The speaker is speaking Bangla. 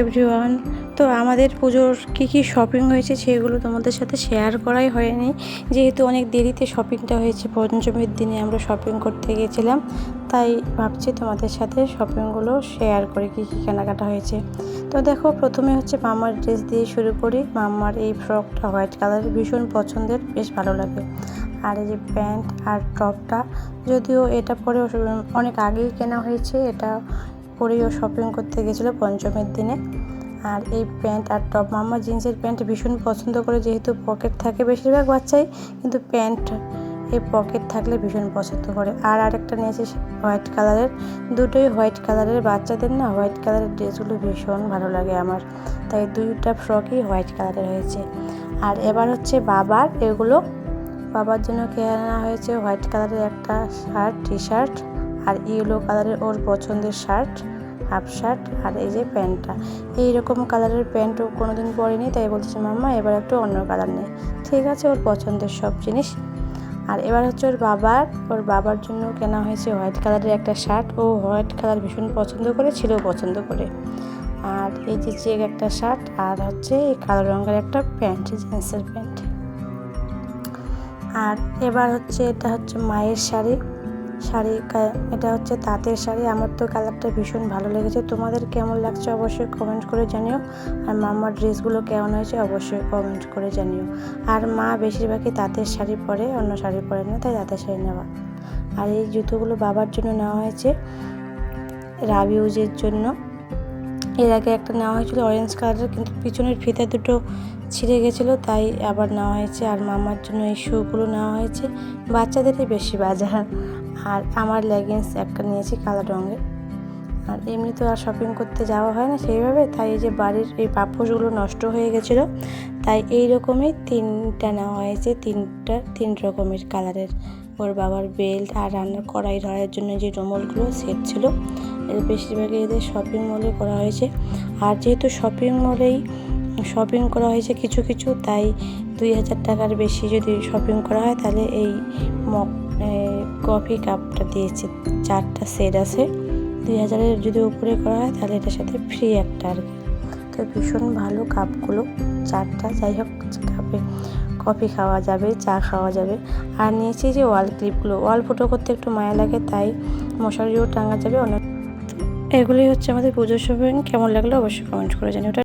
এভরিওয়ান তো আমাদের পুজোর কী কী শপিং হয়েছে সেগুলো তোমাদের সাথে শেয়ার করাই হয়নি। যেহেতু অনেক দেরিতে শপিংটা হয়েছে, পঞ্চমীর দিনে আমরা শপিং করতে গিয়েছিলাম তাই ভাবছি তোমাদের সাথে শপিংগুলো শেয়ার করি কী কী কেনাকাটা হয়েছে। তো দেখো, প্রথমে হচ্ছে মামার ড্রেস দিয়ে শুরু করি। মামার এই ফ্রকটা হোয়াইট কালারের ভীষণ পছন্দের, বেশ ভালো লাগে। আর এই যে প্যান্ট আর টপটা, যদিও এটা পরে অনেক আগেই কেনা হয়েছে, এটা পরেই ও শপিং করতে গেছিল পঞ্চমীর দিনে। আর এই প্যান্ট আর টপ মামা জিন্সের প্যান্ট ভীষণ পছন্দ করে, যেহেতু পকেট থাকে বেশিরভাগ বাচ্চাই, কিন্তু প্যান্ট এই পকেট থাকলে ভীষণ পছন্দ করে। আর আরেকটা নিয়েছে হোয়াইট কালারের দুটোই হোয়াইট কালারের বাচ্চাদের না হোয়াইট কালারের ড্রেসগুলো ভীষণ ভালো লাগে আমার। তাই দুইটা ফ্রকই হোয়াইট কালারের হয়েছে। আর এবার হচ্ছে বাবার, এগুলো বাবার জন্য কেনা হয়েছে হোয়াইট কালারের একটা শার্ট টি শার্ট আর ইয়েলো কালারের ওর পছন্দের শার্ট, হাফ শার্ট আর এই যে প্যান্টটা। এই রকম কালারের প্যান্টও কোনো দিন পরেনি, তাই বলছে মাম্মা, এবার একটু অন্য কালার নেই ঠিক আছে, ওর পছন্দের সব জিনিস। আর এবার হচ্ছে ওর বাবার ওর বাবার জন্য কেনা হয়েছে হোয়াইট কালারের একটা শার্ট। ও হোয়াইট কালার ভীষণ পছন্দ করে ছেলেও পছন্দ করে। আর এই যে চেক একটা শার্ট আর হচ্ছে এই কালো রঙের একটা প্যান্ট জিন্সের প্যান্ট। আর এবার হচ্ছে এটা হচ্ছে মায়ের শাড়ি। শাড়ি এটা হচ্ছে তাঁতের শাড়ি। আমার তো কালারটা ভীষণ ভালো লেগেছে। তোমাদের কেমন লাগছে অবশ্যই কমেন্ট করে জানিও। আর মামার ড্রেসগুলো কেমন হয়েছে অবশ্যই কমেন্ট করে জানিও। আর মা বেশিরভাগই তাঁতের শাড়ি পরে, অন্য শাড়ি পরে না, তাই তাঁতের শাড়ি নেওয়া। আর এই জুতোগুলো বাবার জন্য নেওয়া হয়েছে, রাবিউজের জন্য। এর আগে একটা নেওয়া হয়েছিল অরেঞ্জ কালারের কিন্তু পিছনের ফিতা দুটো ছিঁড়ে গেছিল, তাই আবার নেওয়া হয়েছে। আর মামার জন্য এই শুগুলো নেওয়া হয়েছে। বাচ্চাদেরই বেশি বাজার। আর আমার লেগিংস একটা নিয়েছি কালো রঙের। আর এমনি তো আর শপিং করতে যাওয়া হয় না সেইভাবে, তাই এই যে বাড়ির এই পাপোশগুলো নষ্ট হয়ে গেছিল, তাই এই রকমই তিনটা নেওয়া হয়েছে, তিনটা, তিন রকমের কালারের ওর বাবার বেল্ট আর রান্নার কড়াই ধরার জন্য যে রুমলগুলো সেট ছিল, এর বেশিরভাগই এদের শপিং মলে করা হয়েছে। আর যেহেতু শপিং মলেই শপিং করা হয়েছে কিছু কিছু, তাই দুই হাজার টাকার বেশি যদি শপিং করা হয়, তাহলে এই মগ কফি কাপটা দিয়েছে। চারটা সেট আছে। দুই হাজারের যদি উপরে করা হয়, তাহলে এটার সাথে ফ্রি একটা আর কি। তো ভীষণ ভালো কাপগুলো। চারটা, যাই হোক, কাপে কফি খাওয়া যাবে, চা খাওয়া যাবে। আর নিয়েছি যে ওয়াল ক্লিপগুলো ওয়াল ফটো করতে একটু মায়া লাগে, তাই মশারিও টাঙা যাবে। অনেক এগুলোই হচ্ছে আমাদের পুজোর শপিং কেমন লাগল অবশ্যই কমেন্ট করে জানি ওটা